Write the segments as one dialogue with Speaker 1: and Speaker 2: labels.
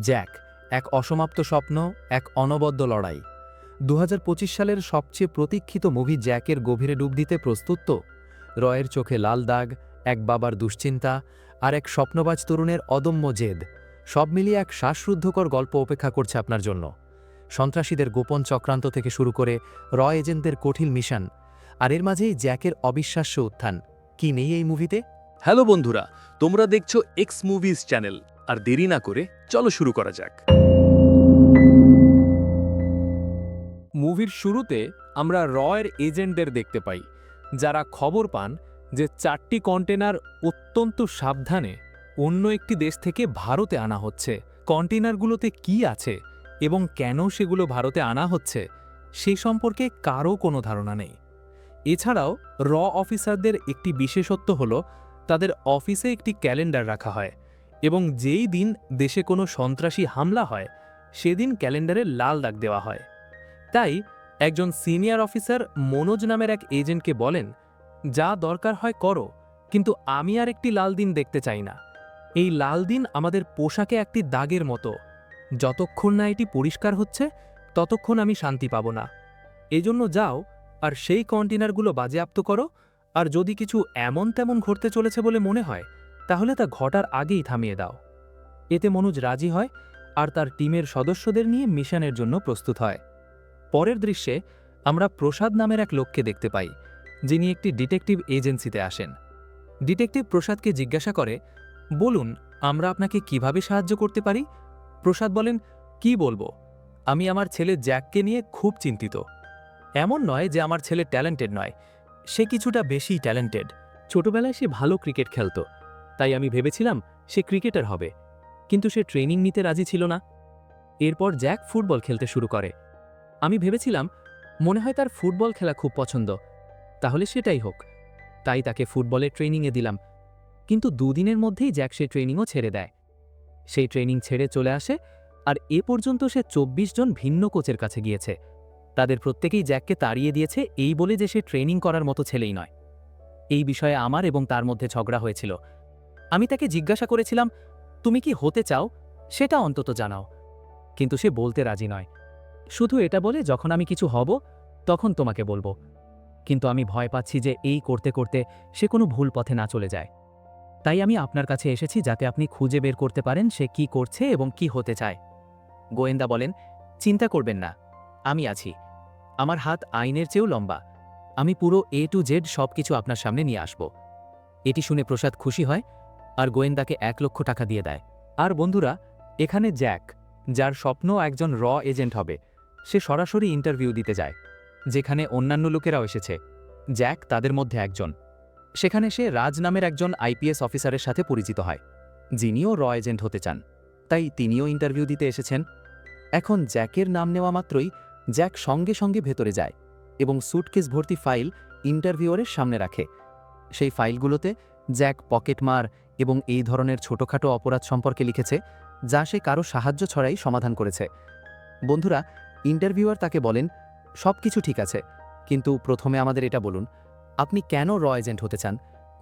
Speaker 1: Jack, এক অসমাপ্ত স্বপ্ন, এক অনবদ্য লড়াই। দু হাজার পঁচিশ সালের সবচেয়ে প্রতীক্ষিত মুভি জ্যাকের গভীরে ডুব দিতে প্রস্তুত তো? রয়ের চোখে লাল দাগ, এক বাবার দুশ্চিন্তা আর এক স্বপ্নবাজ তরুণের অদম্য জেদ। সব মিলিয়ে এক শ্বাসরুদ্ধকর গল্প অপেক্ষা করছে আপনার জন্য। সন্ত্রাসীদের গোপন চক্রান্ত থেকে শুরু করে র এজেন্টদের কঠিন মিশন আর এর মাঝেই জ্যাকের অবিশ্বাস্য উত্থান। কি নেই এই মুভিতে?
Speaker 2: হ্যালো বন্ধুরা, তোমরা দেখছ এক্স মুভিজ চ্যানেল আর দেরি না করে চলো শুরু করা যাক।
Speaker 3: মুভির শুরুতে আমরা রয়ের এজেন্টদের দেখতে পাই, যারা খবর পান যে চারটি কন্টেনার অত্যন্ত সাবধানে অন্য একটি দেশ থেকে ভারতে আনা হচ্ছে। কন্টেনারগুলোতে কি আছে এবং কেন সেগুলো ভারতে আনা হচ্ছে সে সম্পর্কে কারও কোনো ধারণা নেই। এছাড়াও, র অফিসারদের একটি বিশেষত্ব হল, তাদের অফিসে একটি ক্যালেন্ডার রাখা হয় এবং যেই দিন দেশে কোনো সন্ত্রাসী হামলা হয়, সেদিন ক্যালেন্ডারে লাল দাগ দেওয়া হয়। তাই একজন সিনিয়র অফিসার মনোজ নামের এক এজেন্টকে বলেন, যা দরকার হয় করো, কিন্তু আমি আর একটি লাল দিন দেখতে চাই না। এই লাল দিন আমাদের পোশাকে একটি দাগের মতো। যতক্ষণ না এটি পরিষ্কার হচ্ছে, ততক্ষণ আমি শান্তি পাব না। এজন্য যাও, আর সেই কন্টেনারগুলো বাজেয়াপ্ত করো, আর যদি কিছু এমন তেমন ঘটতে চলেছে বলে মনে হয় তাহলে তা ঘটার আগেই থামিয়ে দাও। এতে মনোজ রাজি হয় আর তার টিমের সদস্যদের নিয়ে মিশনের জন্য প্রস্তুত হয়। পরের দৃশ্যে আমরা প্রসাদ নামের এক লোককে দেখতে পাই, যিনি একটি ডিটেকটিভ এজেন্সিতে আসেন। ডিটেকটিভ প্রসাদকে জিজ্ঞাসা করে, বলুন, আমরা আপনাকে কীভাবে সাহায্য করতে পারি? প্রসাদ বলেন, কি বলব? আমি আমার ছেলে জ্যাককে নিয়ে খুব চিন্তিত। এমন নয় যে আমার ছেলে ট্যালেন্টেড নয়, সে কিছুটা বেশি ট্যালেন্টেড। ছোটবেলায় সে ভালো ক্রিকেট খেলতো। তাই আমি ভেবেছিলাম সে ক্রিকেটার হবে, কিন্তু সে ট্রেনিং নিতে রাজি ছিল না। এরপর জ্যাক ফুটবল খেলতে শুরু করে। আমি ভেবেছিলাম, মনে হয় তার ফুটবল খেলা খুব পছন্দ, তাহলে সেটাই হোক। তাই তাকে ফুটবলের ট্রেনিংয়ে দিলাম, কিন্তু দুদিনের মধ্যেই জ্যাক সে ট্রেনিংও ছেড়ে দেয়। সেই ট্রেনিং ছেড়ে চলে আসে, আর এ পর্যন্ত সে চব্বিশ জন ভিন্ন কোচের কাছে গিয়েছে। তাদের প্রত্যেকেই জ্যাককে তাড়িয়ে দিয়েছে, এই বলে যে সে ট্রেনিং করার মতো ছেলেই নয়। এই বিষয়ে আমার এবং তার মধ্যে ঝগড়া হয়েছিল। আমি তাকে জিজ্ঞাসা করেছিলাম, তুমি কি হতে চাও? সেটা অন্তত জানাও। কিন্তু সে বলতে রাজি নয়। শুধু এটা বলে যখন আমি কিছু হব, তখন তোমাকে বলব। কিন্তু আমি ভয় পাচ্ছি যে এই করতে করতে সে কোনো ভুল পথে না চলে যায়। তাই আমি আপনার কাছে এসেছি যাতে আপনি খুঁজে বের করতে পারেন সে কি করছে এবং কি হতে চায়। গোয়েন্দা বলেন, চিন্তা করবেন না, আমি আছি। আমার হাত আইনের চেয়েও লম্বা। আমি পুরো এ টু জেড সব কিছু আপনার সামনে নিয়ে আসব। এটি শুনে প্রসাদ খুশি হয় আর গোয়েন্দাকে এক লক্ষ টাকা দিয়ে দেয়। আর বন্ধুরা, এখানে জ্যাক, যার স্বপ্ন একজন র এজেন্ট হবে, সে সরাসরি ইন্টারভিউ দিতে যায়, যেখানে অন্যান্য লোকেরাও এসেছে। জ্যাক তাদের মধ্যে একজন। সেখানে সে রাজ নামের একজন আইপিএস অফিসারের সাথে পরিচিত হয়, যিনিও র এজেন্ট হতে চান। তাই তিনিও ইন্টারভিউ দিতে এসেছেন। এখন জ্যাকের নাম নেওয়া মাত্রই জ্যাক সঙ্গে সঙ্গে ভেতরে যায় এবং সুটকেস ভর্তি ফাইল ইন্টারভিউয়ারের সামনে রাখে। সেই ফাইলগুলোতে জ্যাক পকেটমার এবং এই ধরনের ছোটখাটো অপরাধ সম্পর্কে লিখেছে, যা সে কারও সাহায্য ছড়াই সমাধান করেছে। বন্ধুরা, ইন্টারভিউয়ার তাকে বলেন, সব কিছু ঠিক আছে, কিন্তু প্রথমে আমাদের এটা বলুন, আপনি কেন র এজেন্ট হতে চান?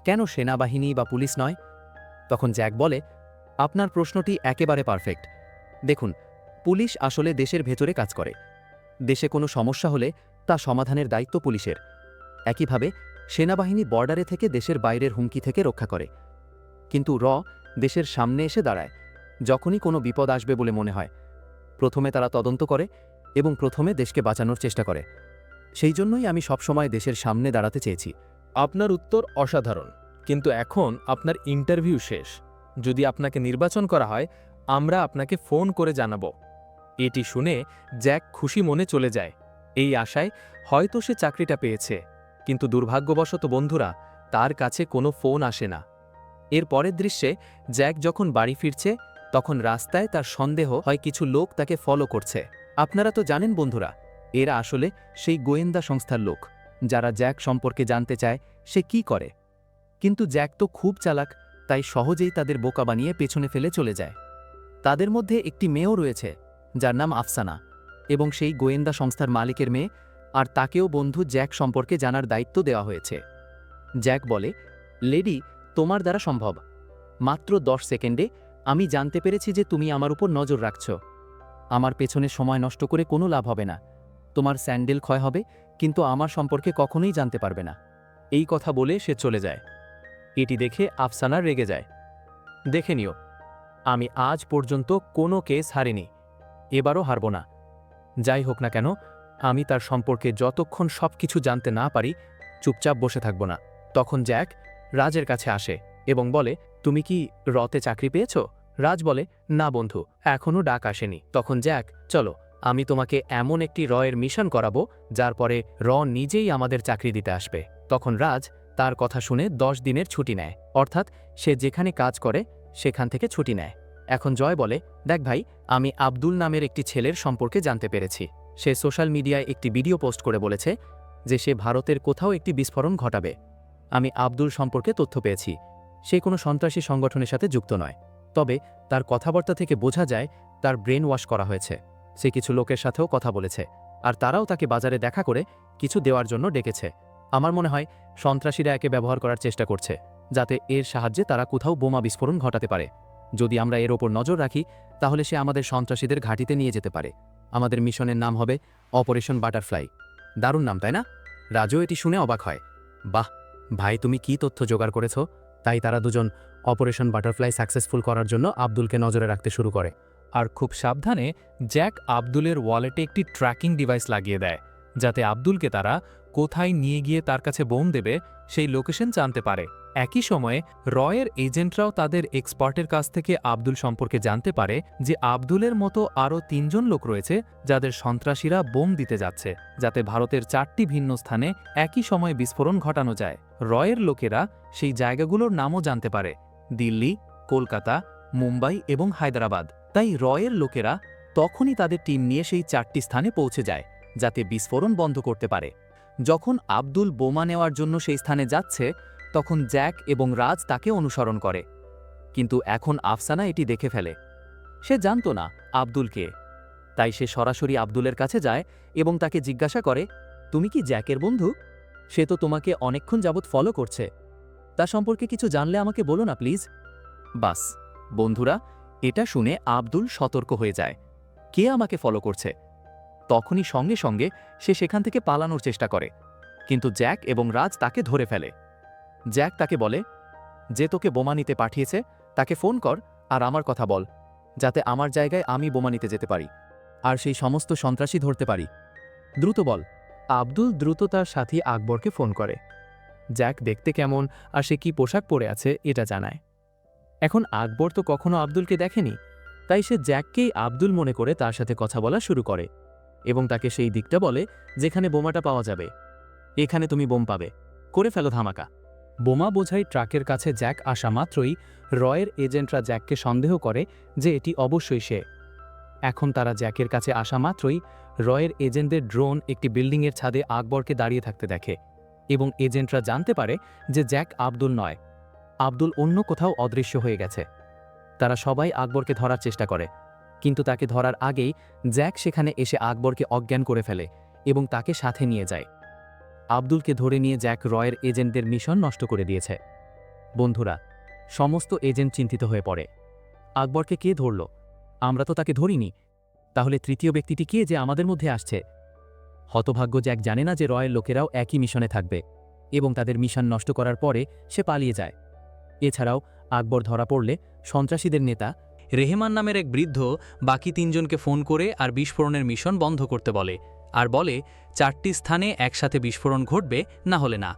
Speaker 3: কেন সেনাবাহিনী বা পুলিশ নয়? তখন জ্যাক বলে, আপনার প্রশ্নটি একেবারে পারফেক্ট। দেখুন, পুলিশ আসলে দেশের ভেতরে কাজ করে। দেশে কোনো সমস্যা হলে তা সমাধানের দায়িত্ব পুলিশের। একইভাবে, সেনাবাহিনী বর্ডারে থেকে দেশের বাইরের হুমকি থেকে রক্ষা করে। কিন্তু র দেশের সামনে এসে দাঁড়ায়, যখনই কোনো বিপদ আসবে বলে মনে হয়। প্রথমে তারা তদন্ত করে এবং প্রথমে দেশকে বাঁচানোর চেষ্টা করে। সেই জন্যই আমি সবসময় দেশের সামনে দাঁড়াতে চেয়েছি। আপনার উত্তর অসাধারণ, কিন্তু এখন আপনার ইন্টারভিউ শেষ। যদি আপনাকে নির্বাচন করা হয়, আমরা আপনাকে ফোন করে জানাব। এটি শুনে জ্যাক খুশি মনে চলে যায়। এই আশায় হয়তো সে চাকরিটা পেয়েছে, কিন্তু দুর্ভাগ্যবশত বন্ধুরা, তার কাছে কোনো ফোন আসে না। এর পরের দৃশ্যে, জ্যাক যখন বাড়ি ফিরছে, তখন রাস্তায় তার সন্দেহ হয় কিছু লোক তাকে ফলো করছে। আপনারা তো জানেন বন্ধুরা, এরা আসলে সেই গোয়েন্দা সংস্থার লোক। যারা জ্যাক সম্পর্কে জানতে চায়, সে কি করে? কিন্তু জ্যাক তো খুব চালাক, তাই সহজেই তাদের বোকা বানিয়ে পেছনে ফেলে চলে যায়। তাদের মধ্যে একটি মেয়েও রয়েছে, যার নাম আফসানা, এবং সেই গোয়েন্দা সংস্থার মালিকের মেয়ে, আর তাকেও বন্ধু জ্যাক সম্পর্কে জানার দায়িত্ব দেওয়া হয়েছে। জ্যাক বলে, লেডি তোমার দ্বারা সম্ভব। মাত্র দশ সেকেন্ডে
Speaker 1: আমি জানতে পেরেছি যে তুমি আমার উপর নজর রাখছ। আমার পেছনে সময় নষ্ট করে কোনো লাভ হবে না। তোমার স্যান্ডেল ক্ষয় হবে, কিন্তু আমার সম্পর্কে কখনোই জানতে পারবে না। এই কথা বলে সে চলে যায়। এটি দেখে আফসানা রেগে যায়। দেখে নিও, আমি আজ পর্যন্ত কোনো কেস হারিনি। এবারও হারব না। যাই হোক না কেন, আমি তার সম্পর্কে যতক্ষণ সব কিছু জানতে না পারি, চুপচাপ বসে থাকব না। তখন জ্যাক রাজের কাছে আসে এবং বলে, তুমি কি রতে চাকরি পেয়েছ? রাজ বলে, না বন্ধু এখনও ডাক আসেনি। তখন জ্যাক, চলো, আমি তোমাকে এমন একটি রয়ের মিশন করাবো, যার পরে র নিজেই আমাদের চাকরি দিতে আসবে। তখন রাজ তার কথা শুনে দশ দিনের ছুটি নেয়। অর্থাৎ সে যেখানে কাজ করে, সেখান থেকে ছুটি নেয়। এখন জয় বলে, দেখ ভাই, আমি আব্দুল নামের একটি ছেলের সম্পর্কে জানতে পেরেছি। সে সোশ্যাল মিডিয়ায় একটি ভিডিও পোস্ট করে বলেছে যে সে ভারতের কোথাও একটি বিস্ফোরণ ঘটাবে। আমি আব্দুল সম্পর্কে তথ্য পেয়েছি। সে কোনো সন্ত্রাসী সংগঠনের সাথে যুক্ত নয়। তবে তার কথাবার্তা থেকে বোঝা যায়, তার ব্রেন ওয়াশ করা হয়েছে। সে কিছু লোকের সাথেও কথা বলেছে, আর তারাও তাকে বাজারে দেখা করে কিছু দেওয়ার জন্য ডেকেছে। আমার মনে হয়, সন্ত্রাসীরা একে ব্যবহার করার চেষ্টা করছে, যাতে এর সাহায্যে তারা কোথাও বোমা বিস্ফোরণ ঘটাতে পারে। যদি আমরা এর ওপর নজর রাখি, তাহলে সে আমাদের সন্ত্রাসীদের ঘাঁটিতে নিয়ে যেতে পারে। আমাদের মিশনের নাম হবে অপারেশন বাটারফ্লাই। দারুণ নাম, তাই না? রাজও এটি শুনে অবাক হয়। বাহ! ভাই, তুমি কি তথ্য জোগাড় করেছ? তাই তারা দুজন অপারেশন বাটারফ্লাই সাকসেসফুল করার জন্য আব্দুলকে নজরে রাখতে শুরু করে।
Speaker 3: আর খুব সাবধানে জ্যাক আব্দুলের ওয়ালেটে একটি ট্র্যাকিং ডিভাইস লাগিয়ে দেয়, যাতে আব্দুলকে তারা কোথায় নিয়ে গিয়ে তার কাছে বোম দেবে সেই লোকেশন জানতে পারে। একই সময়ে রয়ের এজেন্টরাও তাদের এক্সপার্টের কাছ থেকে আব্দুল সম্পর্কে জানতে পারে যে আব্দুলের মতো আরও তিনজন লোক রয়েছে যাদের সন্ত্রাসীরা বোম দিতে যাচ্ছে, যাতে ভারতের চারটি ভিন্ন স্থানে একই সময়ে বিস্ফোরণ ঘটানো যায়। রয়ের লোকেরা সেই জায়গাগুলোর নামও জানতে পারে, দিল্লি, কলকাতা, মুম্বাই এবং হায়দ্রাবাদ। তাই রয়ের লোকেরা তখনই তাদের টিম নিয়ে সেই চারটি স্থানে পৌঁছে যায়, যাতে বিস্ফোরণ বন্ধ করতে পারে। যখন আব্দুল বোমা নেওয়ার জন্য সেই স্থানে যাচ্ছে, তখন জ্যাক এবং রাজ তাকে অনুসরণ করে। কিন্তু এখন আফসানা এটি দেখে ফেলে। সে জানত না আব্দুলকে তাই সে সরাসরি আব্দুলের কাছে যায় এবং তাকে জিজ্ঞাসা করে, তুমি কি জ্যাকের বন্ধু? সে তো তোমাকে অনেকক্ষণ যাবৎ ফলো করছে। তা সম্পর্কে কিছু জানলে আমাকে বলো না প্লিজ বাস, বন্ধুরা, এটা শুনে আব্দুল সতর্ক হয়ে যায়। কে আমাকে ফলো করছে? তখনই সঙ্গে সঙ্গে সে সেখান থেকে পালানোর চেষ্টা করে। কিন্তু জ্যাক এবং রাজ তাকে ধরে ফেলে। জ্যাক তাকে বলে, যে তোকে বোমা নিতে পাঠিয়েছে, তাকে ফোন কর আর আমার কথা বল, যাতে আমার জায়গায় আমি বোমা নিতে যেতে পারি, আর সেই সমস্ত সন্ত্রাসী ধরতে পারি। দ্রুত বল আব্দুল দ্রুত তার সাথী আকবরকে ফোন করে। জ্যাক দেখতে কেমন, আর সে কি পোশাক পরে আছে, এটা জানায়। এখন আকবর তো কখনো আব্দুলকে দেখেনি, তাই সে জ্যাককেই আব্দুল মনে করে তার সাথে কথা বলা শুরু করে এবং তাকে সেই দিকটা বলে যেখানে বোমাটা পাওয়া যাবে। এখানে তুমি বোম পাবে। করে ফেলো ধামাকা। বোমা বোঝাই ট্রাকের কাছে জ্যাক আসা মাত্রই রয়ের এজেন্টরা জ্যাককে সন্দেহ করে যে এটি অবশ্যই সে। এখন তারা জ্যাকের কাছে আসা মাত্রই রয়ের এজেন্টদের ড্রোন একটি বিল্ডিংয়ের ছাদে আকবরকে দাঁড়িয়ে থাকতে দেখে এবং এজেন্টরা জানতে পারে যে জ্যাক আব্দুল নয়। আব্দুল অন্য কোথাও অদৃশ্য হয়ে গেছে। তারা সবাই আকবরকে ধরার চেষ্টা করে, কিন্তু তাকে ধরার আগেই জ্যাক সেখানে এসে আকবরকে অজ্ঞান করে ফেলে এবং তাকে সাথে নিয়ে যায়। আব্দুলকে ধরে নিয়ে জ্যাক রয়ের এজেন্টদের মিশন নষ্ট করে দিয়েছে। বন্ধুরা, সমস্ত এজেন্ট চিন্তিত হয়ে পড়ে। আকবরকে কে ধরল? আমরা তো তাকে ধরিনি। তাহলে তৃতীয় ব্যক্তিটি কে যে আমাদের মধ্যে আসছে? হতভাগ্য জ্যাক জানে না যে রয়ের লোকেরাও একই মিশনে থাকবে এবং তাদের মিশন নষ্ট করার পরে সে পালিয়ে যায়। এছাড়াও আকবর ধরা পড়লে সন্ত্রাসীদের নেতা
Speaker 4: রেহমান নামের এক বৃদ্ধ বাকি তিনজনকে ফোন করে আর বিস্ফোরণের মিশন বন্ধ করতে বলে আর বলে, চারটি স্থানে একসাথে বিস্ফোরণ ঘটবে, না হলে না।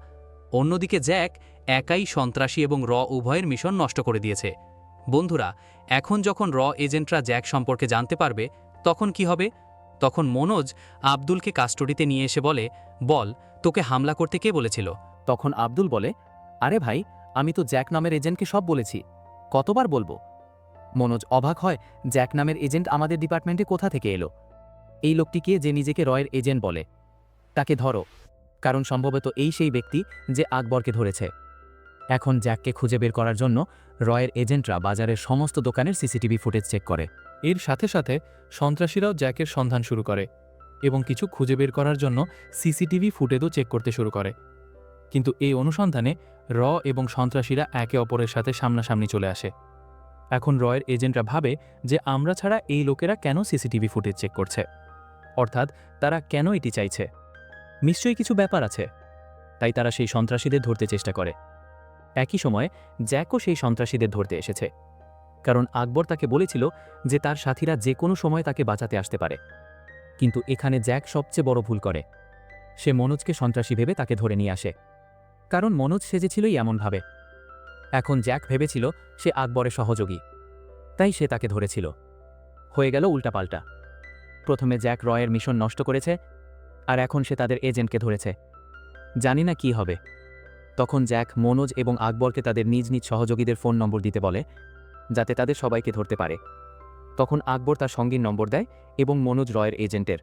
Speaker 4: অন্যদিকে জ্যাক একাই সন্ত্রাসী এবং র উভয়ের মিশন নষ্ট করে দিয়েছে। বন্ধুরা, এখন যখন র এজেন্টরা জ্যাক সম্পর্কে জানতে পারবে তখন কি হবে? তখন মনোজ আব্দুলকে কাস্টডিতে নিয়ে এসে বলে, বল, তোকে হামলা করতে কে বলেছিল?
Speaker 1: তখন আব্দুল বলে, আরে ভাই, আমি তো জ্যাক নামের এজেন্টকে সব বলেছি। কতবার বলব? মনোজ অবাক হয়, জ্যাক নামের এজেন্ট আমাদের ডিপার্টমেন্টে কোথা থেকে এলো? এই লোকটিকে যে নিজেকে রয়ের এজেন্ট বলে? তাকে ধরো। কারণ সম্ভবত এই সেই ব্যক্তি যে আকবরকে ধরেছে। এখন জ্যাককে খুঁজে বের করার জন্য রয়ের এজেন্টরা বাজারের সমস্ত দোকানের সিসিটিভি ফুটেজ চেক করে।
Speaker 3: এর সাথে সাথে সন্ত্রাসীরাও জ্যাকের সন্ধান শুরু করে এবং কিছু খুঁজে বের করার জন্য সিসিটিভি ফুটেজও চেক করতে শুরু করে। কিন্তু এই অনুসন্ধানে র এবং সন্ত্রাসীরা একে অপরের সাথে সামনাসামনি চলে আসে। এখন রয়ের এজেন্টরা ভাবে যে আমরা ছাড়া এই লোকেরা কেন সিসিটিভি ফুটেজ চেক করছে? অর্থাৎ তারা কেন এটি চাইছে? নিশ্চয়ই কিছু ব্যাপার আছে। তাই তারা সেই সন্ত্রাসীদের ধরতে চেষ্টা করে। একই সময়ে জ্যাকও সেই সন্ত্রাসীদের ধরতে এসেছে। কারণ আকবর তাকে বলেছিল যে তার সাথীরা যে কোনো সময় তাকে বাঁচাতে আসতে পারে। কিন্তু এখানে জ্যাক সবচেয়ে বড় ভুল করে। সে মনোজকে সন্ত্রাসী ভেবে তাকে ধরে নিয়ে আসে। কারণ মনোজ সেজেছিলই এমনভাবে এখন জ্যাক ভেবেছিল সে আকবরের সহযোগী। তাই সে তাকে ধরেছিল। হয়ে গেল উল্টাপাল্টা। প্রথমে জ্যাক রয়ের মিশন নষ্ট করেছে, আর এখন সে তাদের এজেন্টকে ধরেছে। জানি না কি হবে। তখন জ্যাক, মনোজ এবং আকবরকে তাদের নিজ নিজ সহযোগীদের ফোন নম্বর দিতে বলে, যাতে তাদের সবাইকে ধরতে পারে। তখন আকবর তার সঙ্গীর নম্বর দেয় এবং মনোজ রয়ের এজেন্টের।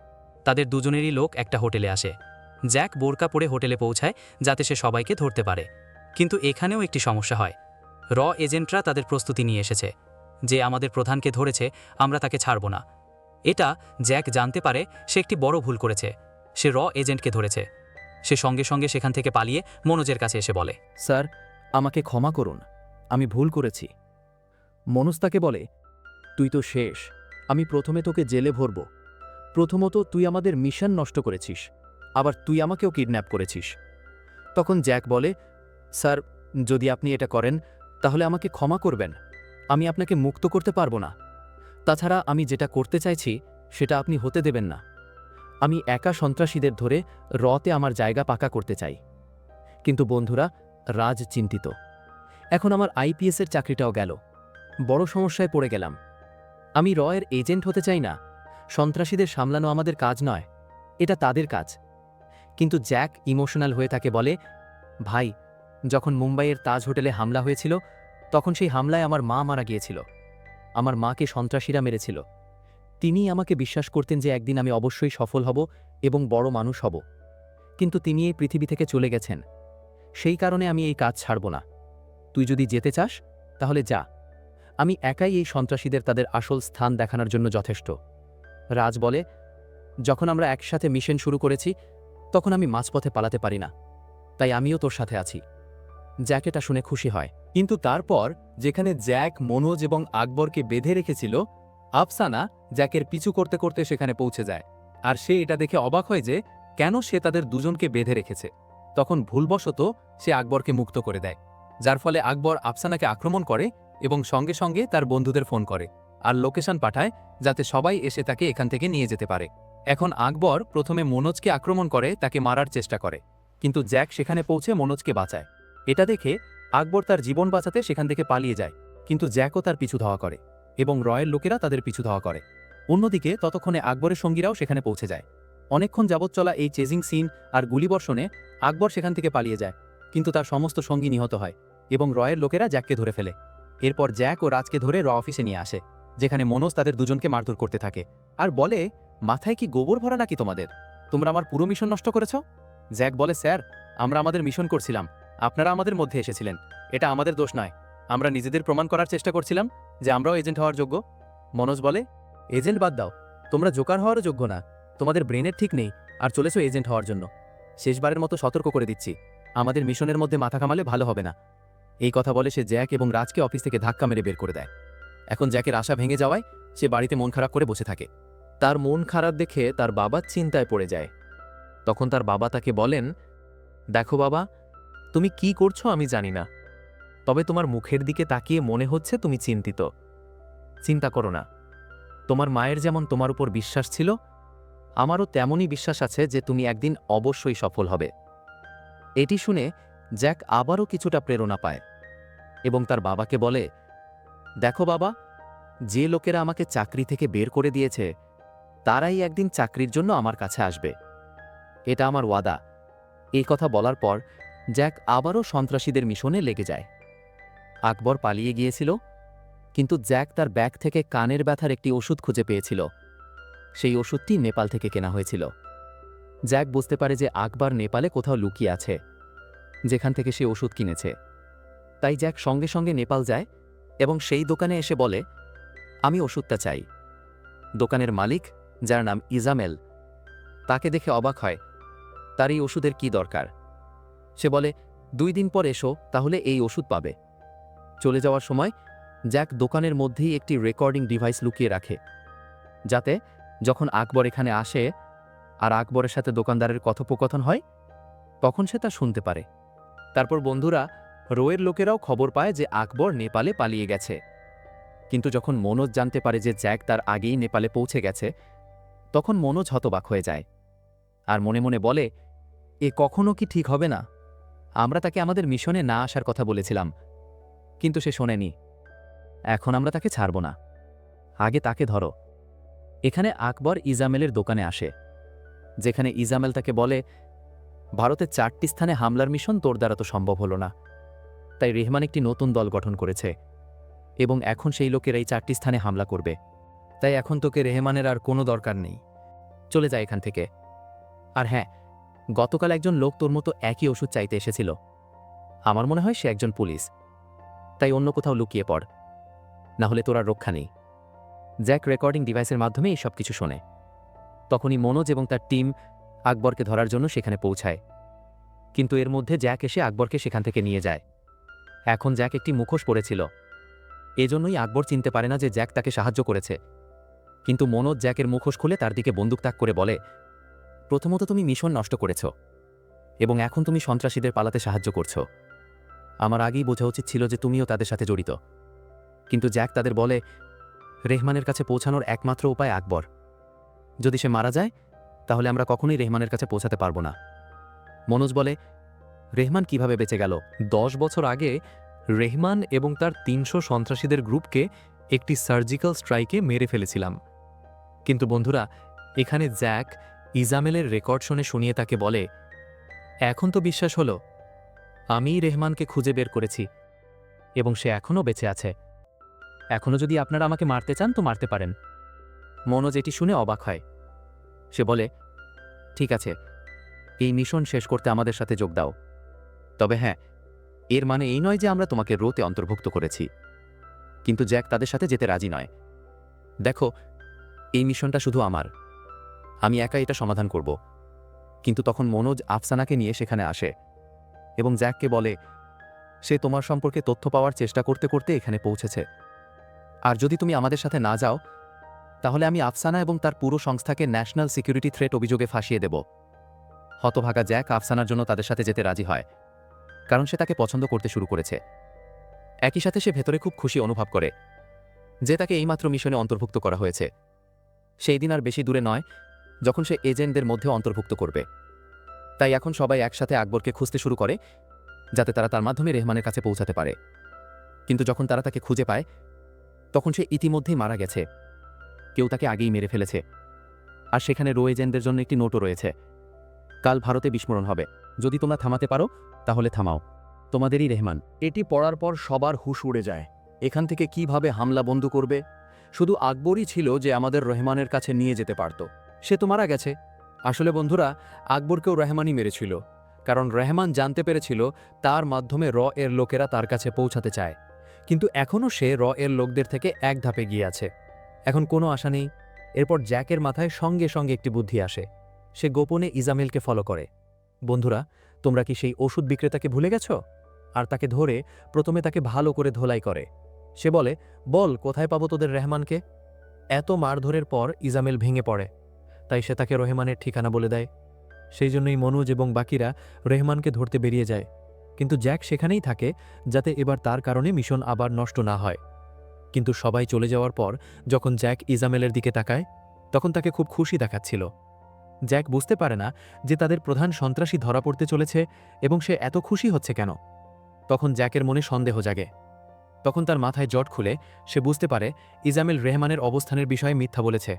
Speaker 4: তাদের দুজনেরই লোক একটা হোটেলে আসে। জ্যাক বোরকা পরে হোটেলে পৌঁছায় যাতে সে সবাইকে ধরতে পারে। কিন্তু এখানেও একটি সমস্যা হয়। র এজেন্টরা তাদের প্রস্তুতি নিয়ে এসেছে। যে আমাদের প্রধানকে ধরেছে, আমরা তাকে ছাড়ব না। এটা জ্যাক জানতে পারে সে একটি বড় ভুল করেছে। সে র এজেন্টকে ধরেছে। সে সঙ্গে সঙ্গে সেখান থেকে পালিয়ে মনোজের কাছে এসে বলে,
Speaker 1: স্যার, আমাকে ক্ষমা করুন, আমি ভুল করেছি। মনোজ তাকে বলে, তুই তো শেষ, আমি প্রথমে তোকে জেলে ভরব। প্রথমত তুই আমাদের মিশন নষ্ট করেছিস, আবার তুই আমাকেও কিডন্যাপ করেছিস। তখন জ্যাক বলে, স্যার, যদি আপনি এটা করেন, তাহলে আমাকে ক্ষমা করবেন, আমি আপনাকে মুক্ত করতে পারব না। তাছাড়া আমি যেটা করতে চাইছি, সেটা আপনি হতে দেবেন না। আমি একা সন্ত্রাসীদের ধরে রতে আমার জায়গা পাকা করতে চাই। কিন্তু বন্ধুরা, রাজ চিন্তিত। এখন আমার আইপিএসের চাকরিটাও গেল। বড় সমস্যায় পড়ে গেলাম। আমি রয়ের এজেন্ট হতে চাই না। সন্ত্রাসীদের সামলানো আমাদের কাজ নয়। এটা তাদের কাজ। কিন্তু জ্যাক ইমোশনাল হয়ে তাকে বলে, ভাই, যখন মুম্বাইয়ের তাজ হোটেলে হামলা হয়েছিল, তখন সেই হামলায় আমার মা মারা গিয়েছিল। আমার মাকে সন্ত্রাসীরা মেরেছিল। তিনি আমাকে বিশ্বাস করতেন যে একদিন আমি অবশ্যই সফল হব এবং বড় মানুষ হব। কিন্তু তিনি এই পৃথিবী থেকে চলে গেছেন। সেই কারণে আমি এই কাজ ছাড়ব না। তুই যদি যেতে চাস, তাহলে যা। আমি একাই এই সন্ত্রাসীদের তাদের আসল স্থান দেখানোর জন্য যথেষ্ট। রাজ বলে, যখন আমরা একসাথে মিশন শুরু করেছি, তখন আমি মাঝপথে পালাতে পারি না। তাই আমিও তোর সাথে আছি জ্যাক এটা শুনে খুশি হয়।
Speaker 3: কিন্তু তারপর, যেখানে জ্যাক, মনোজ এবং আকবরকে বেঁধে রেখেছিল আফসানা জ্যাকের পিছু করতে করতে সেখানে পৌঁছে যায়, আর সে এটা দেখে অবাক হয় যে কেন সে তাদের দুজনকে বেঁধে রেখেছে। তখন ভুলবশত সে আকবরকে মুক্ত করে দেয়, যার ফলে আকবর আফসানাকে আক্রমণ করে এবং সঙ্গে সঙ্গে তার বন্ধুদের ফোন করে আর লোকেশন পাঠায় যাতে সবাই এসে তাকে এখান থেকে নিয়ে যেতে পারে। এখন আকবর প্রথমে মনোজকে আক্রমণ করে তাকে মারার চেষ্টা করে, কিন্তু জ্যাক সেখানে পৌঁছে মনোজকে বাঁচায়। এটা দেখে আকবর তার জীবন বাঁচাতে সেখান থেকে পালিয়ে যায়, কিন্তু জ্যাকও তার পিছু ধাওয়া করে। এবং রয়ের লোকেরা তাদের পিছু ধাওয়া করে। অন্যদিকে ততক্ষণে আকবরের সঙ্গীরাও সেখানে পৌঁছে যায়। অনেকক্ষণ যাবৎ চলা এই চেজিং সিন আর গুলিবর্ষণে আকবর সেখান থেকে পালিয়ে যায়, কিন্তু তার সমস্ত সঙ্গী নিহত হয় এবং রয়ের লোকেরা জ্যাককে ধরে ফেলে। এরপর জ্যাক ও রাজকে ধরে র অফিসে নিয়ে আসে, যেখানে মনোজ তাদের দুজনকে মারধর করতে থাকে আর বলে, মাথায় কি গোবর ভরা নাকি তোমাদের? তোমরা আমার পুরো মিশন নষ্ট করেছ? জ্যাক বলে, স্যার, আমরা আমাদের মিশন করছিলাম। আপনারা আমাদের মধ্যে এসেছিলেন। এটা আমাদের দোষ নয়। আমরা নিজেদের প্রমাণ করার চেষ্টা করছিলাম যে আমরাও এজেন্ট হওয়ার যোগ্য। মনোজ বলে, এজেন্ট বাদ দাও, তোমরা জোকার হওয়ারও যোগ্য না। তোমাদের ব্রেনের ঠিক নেই, আর চলেছো এজেন্ট হওয়ার জন্য। শেষবারের মতো সতর্ক করে দিচ্ছি। আমাদের মিশনের মধ্যে মাথা কামালে ভালো হবে না। এই কথা বলে সে জ্যাক এবং রাজকে অফিস থেকে ধাক্কা মেরে বের করে দেয়। এখন জ্যাকের আশা ভেঙে যাওয়ায় সে বাড়িতে মন খারাপ করে বসে থাকে। তার মন খারাপ দেখে তার বাবা চিন্তায় পড়ে যায়। তখন তার বাবা তাকে বলেন, দেখো বাবা, তুমি কি করছ আমি জানি না। তবে তোমার মুখের দিকে তাকিয়ে মনে হচ্ছে তুমি চিন্তিত। চিন্তা করো না। তোমার মায়ের যেমন তোমার উপর বিশ্বাস ছিল, আমারও তেমনই বিশ্বাস আছে যে তুমি একদিন অবশ্যই সফল হবে। এটি শুনে জ্যাক আবারও কিছুটা প্রেরণা পায় এবং তার বাবাকে বলে, দেখো বাবা, যে লোকেরা আমাকে চাকরি থেকে বের করে দিয়েছে, তারাই একদিন চাকরির জন্য আমার কাছে আসবে। এটা আমার ওয়াদা। এই কথা বলার পর জ্যাক আবারও সন্ত্রাসীদের মিশনে লেগে যায়। আকবর পালিয়ে গিয়েছিল, কিন্তু জ্যাক তার ব্যাগ থেকে কানের ব্যথার একটি ওষুধ খুঁজে পেয়েছিল। সেই ওষুধটি নেপাল থেকে কেনা হয়েছিল। জ্যাক বুঝতে পারে যে আকবর নেপালে কোথাও লুকিয়ে আছে, যেখান থেকে সে ওষুধ কিনেছে। তাই জ্যাক সঙ্গে সঙ্গে নেপাল যায় এবং সেই দোকানে এসে বলে, আমি ওষুধটা চাই। দোকানের মালিক, যার নাম ইজামেল, তাকে দেখে অবাক হয়, তার এই ওষুধের কি দরকার? সে বলে, দুই দিন পর এসো, তাহলে এই ওষুধ পাবে। চলে যাওয়ার সময়
Speaker 1: জ্যাক দোকানের মধ্যেই একটি রেকর্ডিং ডিভাইস লুকিয়ে রাখে, যাতে যখন আকবর এখানে আসে আর আকবরের সাথে দোকানদারের কথোপকথন হয়, তখন সে তা শুনতে পারে। তারপর বন্ধুরা, রোয়ের লোকেরাও খবর পায় যে আকবর নেপালে পালিয়ে গেছে। কিন্তু যখন মনোজ জানতে পারে যে জ্যাক তার আগেই নেপালে পৌঁছে গেছে, তখন মনোজ হতবাক হয়ে যায় আর মনে মনে বলে, এ কখনো কি ঠিক হবে না? আমরা তাকে আমাদের মিশনে না আসার কথা বলেছিলাম। কিন্তু সে শোনেনি। এখন আমরা তাকে ছাড়ব না। আগে তাকে ধরো। এখানে আকবর ইজামেলের দোকানে আসে, যেখানে ইজামেল তাকে বলে ভারতের চারটি স্থানে হামলার মিশন তোর দ্বারা তো সম্ভব হলো না। তাই রেহমান একটি নতুন দল গঠন করেছে, এবং এখন সেই লোকের এই চারটি স্থানে হামলা করবে। তাই এখন তোকে রেহমানের আর কোনো দরকার নেই। চলে যায় এখান থেকে। আর হ্যাঁ গতকাল একজন লোক তোর মতো একই ওষুধ চাইতে এসেছিল। আমার মনে হয় সে একজন পুলিশ। তাই অন্য কোথাও লুকিয়ে পড়। না হলে তোর আর রক্ষা নেই। জ্যাক রেকর্ডিং ডিভাইসের মাধ্যমে সব কিছু শোনে। তখনই মনোজ এবং তার টিম আকবরকে ধরার জন্য সেখানে পৌঁছায়। কিন্তু এর মধ্যে জ্যাক এসে আকবরকে সেখান থেকে নিয়ে যায়। এখন জ্যাক একটি মুখোশ পড়েছিল এজন্যই আকবর চিনতে পারে না যে জ্যাক তাকে সাহায্য করেছে। কিন্তু মনোজ জ্যাকের মুখোশ খুলে তার দিকে বন্দুক তাক করে বলে, প্রথমত তুমি মিশন নষ্ট করেছ এবং এখন তুমি সন্ত্রাসীদের পালাতে সাহায্য করছ। আমার আগেই বোঝা উচিত ছিল যে তুমিও তাদের সাথে জড়িত। কিন্তু জ্যাক তাদের বলে, রেহমানের কাছে পৌঁছানোর একমাত্র উপায় আকবর। যদি সে মারা যায়, তাহলে আমরা কখনোই রেহমানের কাছে পৌঁছাতে পারব না। মনোজ বলে, রেহমান কীভাবে বেঁচে গেল?
Speaker 3: দশ বছর আগে রেহমান এবং তার তিনশো সন্ত্রাসীদের গ্রুপকে একটি সার্জিক্যাল স্ট্রাইকে মেরে ফেলেছিলাম। কিন্তু বন্ধুরা, এখানে জ্যাক ইজামেলের রেকর্ড শুনে শুনিয়ে তাকে বলে, এখন তো বিশ্বাস হলো আমিই রেহমানকে খুঁজে বের করেছি, এবং সে এখনও বেঁচে আছে। এখনও যদি আপনারা আমাকে মারতে চান তো মারতে পারেন।
Speaker 1: মনোজ এটি শুনে অবাক হয়। সে বলে, ঠিক আছে, এই মিশন শেষ করতে আমাদের সাথে যোগ দাও। তবে হ্যাঁ এর মানে এই নয় যে আমরা তোমাকে রোতে অন্তর্ভুক্ত করেছি। কিন্তু জ্যাক তাদের সাথে যেতে রাজি নয়। দেখো, এই মিশনটা শুধু আমার। আমি একা এটা সমাধান করব। কিন্তু তখন মনোজ আফসানাকে নিয়ে সেখানে আসে। এবং জ্যাককে বলে, সে তোমার সম্পর্কে তথ্য পাওয়ার চেষ্টা করতে করতে এখানে পৌঁছেছে। আর যদি তুমি আমাদের সাথে না যাও, তাহলে আমি আফসানা এবং তার পুরো সংস্থাকে ন্যাশনাল সিকিউরিটি থ্রেট অভিযোগে ফাঁসিয়ে দেব। হতভাগা জ্যাক আফসানার জন্য তাদের সাথে যেতে রাজি হয়, কারণ সে তাকে পছন্দ করতে শুরু করেছে। একই সাথে সে ভেতরে খুব খুশি অনুভব করে, যে তাকে এইমাত্র মিশনে অন্তর্ভুক্ত করা হয়েছে। সেই দিন আর বেশি দূরে নয়, যখন সে এজেন্টদের মধ্যে অন্তর্ভুক্ত করবে। তাই এখন সবাই একসাথে আকবরকে খুঁজতে শুরু করে, যাতে তারা তার মাধ্যমে রেহমানের কাছে পৌঁছাতে পারে। কিন্তু যখন তারা তাকে খুঁজে পায়, তখন সে ইতিমধ্যেই মারা গেছে। কেউ তাকে আগেই মেরে ফেলেছে। আর সেখানে রো এজেন্টদের জন্য একটি নোটও রয়েছে। কাল ভারতে বিস্ফোরণ হবে। যদি তোমরা থামাতে পারো, তাহলে থামাও। তোমাদেরই রেহমান। এটি পড়ার পর সবার হুশ উড়ে যায়। এখান থেকে কীভাবে হামলা বন্ধ করবে? শুধু আকবরই ছিল যে আমাদের রহমানের কাছে নিয়ে যেতে পারত। সে তো মারা গেছে। আসলে বন্ধুরা, আকবরকেও রহমানই মেরেছিল। কারণ রহমান জানতে পেরেছিল তার মাধ্যমে র এর লোকেরা তার কাছে পৌঁছাতে চায়। কিন্তু এখনও সে র এর লোকদের থেকে এক ধাপে গিয়ে আছে। এখন কোনো আশা নেই। এরপর জ্যাকের মাথায় সঙ্গে সঙ্গে একটি বুদ্ধি আসে। সে গোপনে ইজামেলকে ফলো করে। বন্ধুরা, তোমরা কি সেই ওষুধ বিক্রেতাকে ভুলে গেছ? আর তাকে ধরে প্রথমে তাকে ভালো করে ধোলাই করে। সে বলে, বল, কোথায় পাবো তোদের রেহমানকে? এত মারধরের পর ইজামেল ভেঙে পড়ে। তাই সে তাকে রহমানের ঠিকানা বলে দেয়। সেই জন্যই মনোজ এবং বাকিরা রেহমানকে ধরতে বেরিয়ে যায়। কিন্তু জ্যাক সেখানেই থাকে, যাতে এবার তার কারণে মিশন আবার নষ্ট না হয়। কিন্তু সবাই চলে যাওয়ার পর, যখন জ্যাক ইজামেলের দিকে তাকায়, তখন তাকে খুব খুশি দেখাচ্ছিল। জ্যাক বুঝতে পারে না যে তাদের প্রধান সন্ত্রাসী ধরা পড়তে চলেছে এবং সে এত খুশি হচ্ছে কেন। তখন জ্যাকের মনে সন্দেহ জাগে। তখন তার মাথায় জট খুলে, সে বুঝতে পারে ইজামেল রেহমানের অবস্থানের বিষয়ে মিথ্যা বলেছে।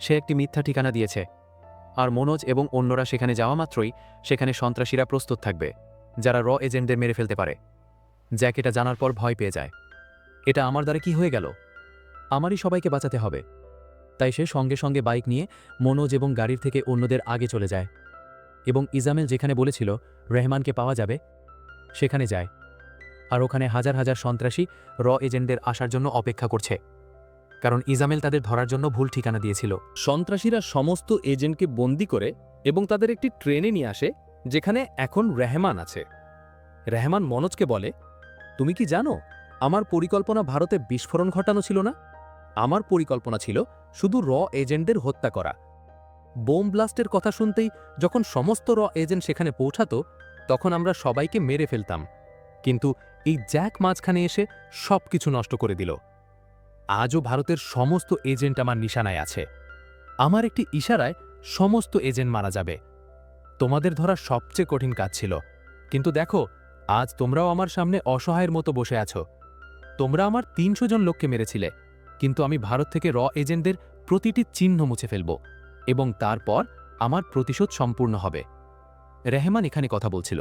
Speaker 1: সে একটি মিথ্যা ঠিকানা দিয়েছে। আর মনোজ এবং অন্যরা সেখানে যাওয়া মাত্রই সেখানে সন্ত্রাসীরা প্রস্তুত থাকবে, যারা র এজেন্টদের মেরে ফেলতে পারে। জ্যাক এটা জানার পর ভয় পেয়ে যায়। এটা আমার দ্বারা কি হয়ে গেল? আমারই সবাইকে বাঁচাতে হবে। তাই সে সঙ্গে সঙ্গে বাইক নিয়ে মনোজ এবং গাড়ির থেকে অন্যদের আগে চলে যায়। এবং ইজামেল যেখানে বলেছিল রেহমানকে পাওয়া যাবে, সেখানে যায়। আর ওখানে হাজার হাজার সন্ত্রাসী র এজেন্টদের আসার জন্য অপেক্ষা করছে। কারণ ইজামেল তাদের ধরার জন্য ভুল ঠিকানা দিয়েছিল।
Speaker 3: সন্ত্রাসীরা সমস্ত এজেন্টকে বন্দি করে এবং তাদের একটি ট্রেনে নিয়ে আসে, যেখানে এখন রেহমান আছে। রেহমান মনোজকে বলে, তুমি কি জানো, আমার পরিকল্পনা ভারতে বিস্ফোরণ ঘটানো ছিল না? আমার পরিকল্পনা ছিল শুধু র এজেন্টদের হত্যা করা। বোম ব্লাস্টের কথা শুনতেই যখন সমস্ত র এজেন্ট সেখানে পৌঁছাতো, তখন আমরা সবাইকে মেরে ফেলতাম। কিন্তু এই জ্যাক মাঝখানে এসে সব কিছু নষ্ট করে দিল। আজও ভারতের সমস্ত এজেন্ট আমার নিশানায় আছে। আমার একটি ইশারায় সমস্ত এজেন্ট মারা যাবে। তোমাদের ধরা সবচেয়ে কঠিন কাজ ছিল। কিন্তু দেখো, আজ তোমরাও আমার সামনে অসহায়ের মতো বসে আছো। তোমরা আমার তিনশো জন লোককে মেরেছিলে, কিন্তু আমি ভারত থেকে র এজেন্টদের প্রতিটি চিহ্ন মুছে ফেলব এবং তারপর আমার প্রতিশোধ সম্পূর্ণ হবে। রেহমান এখানে কথা বলছিল।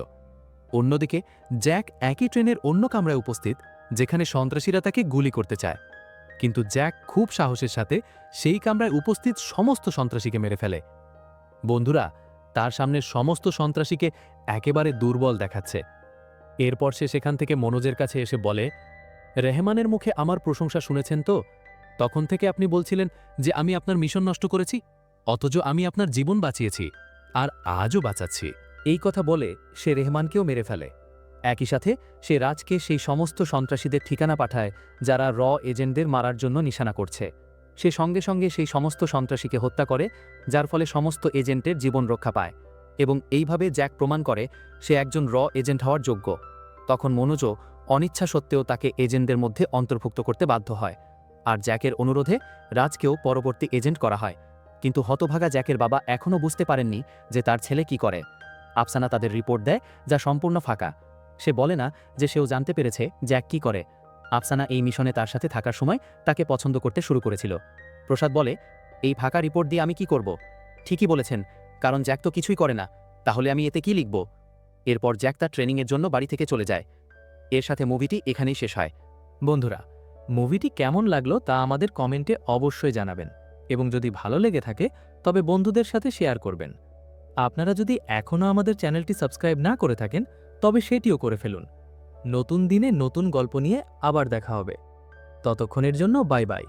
Speaker 3: অন্যদিকে, জ্যাক একই ট্রেনের অন্য কামরায় উপস্থিত, যেখানে সন্ত্রাসীরা তাকে গুলি করতে চায়। কিন্তু জ্যাক খুব সাহসের সাথে সেই কামরায় উপস্থিত সমস্ত সন্ত্রাসীকে মেরে ফেলে। বন্ধুরা, তার সামনে সমস্ত সন্ত্রাসীকে একেবারে দুর্বল দেখাচ্ছে। এরপর সে সেখান থেকে মনোজের কাছে এসে বলে, রেহমানের মুখে আমার প্রশংসা শুনেছেন তো? তখন থেকে আপনি বলছিলেন যে আমি আপনার মিশন নষ্ট করেছি, অথচ আমি আপনার জীবন বাঁচিয়েছি, আর আজও বাঁচাচ্ছি। এই কথা বলে সে রেহমানকেও মেরে ফেলে। একই সাথে সে রাজকে সেই সমস্ত সন্ত্রাসীদের ঠিকানা পাঠায়, যারা র এজেন্টদের মারার জন্য নিশানা করছে। সে সঙ্গে সঙ্গে সেই সমস্ত সন্ত্রাসীকে হত্যা করে, যার ফলে সমস্ত এজেন্টের জীবন রক্ষা পায় এবং এইভাবে জ্যাক প্রমাণ করে সে একজন র এজেন্ট হওয়ার যোগ্য। তখন মনোজও অনিচ্ছা সত্ত্বেও তাকে এজেন্টদের মধ্যে অন্তর্ভুক্ত করতে বাধ্য হয়। আর জ্যাকের অনুরোধে রাজকেও পরবর্তী এজেন্ট করা হয়। কিন্তু হতভাগা জ্যাকের বাবা এখনও বুঝতে পারেননি যে তার ছেলে কি করে। আফসানা তাদের রিপোর্ট দেয়, যা সম্পূর্ণ ফাঁকা। সে বলে না যে সেও জানতে পেরেছে জ্যাক কি করে। আফসানা এই মিশনে তার সাথে থাকার সময় তাকে পছন্দ করতে শুরু করেছিল। প্রসাদ বলে, এই ফাঁকা রিপোর্ট দিয়ে আমি কি করব? ঠিকই বলেছেন, কারণ জ্যাক তো কিছুই করে না। তাহলে আমি এতে কি লিখব? এরপর জ্যাক তার ট্রেনিংয়ের জন্য বাড়ি থেকে চলে যায়। এর সাথে মুভিটি এখানেই শেষ হয়। বন্ধুরা, মুভিটি কেমন লাগল তা আমাদের কমেন্টে অবশ্যই জানাবেন। এবং যদি ভালো লেগে থাকে, তবে বন্ধুদের সাথে শেয়ার করবেন। আপনারা যদি এখনও আমাদের চ্যানেলটি সাবস্ক্রাইব না করে থাকেন তবে সেটিও করে ফেলুন। নতুন দিনে নতুন গল্প নিয়ে আবার দেখা হবে। ততক্ষণের জন্য বাই বাই।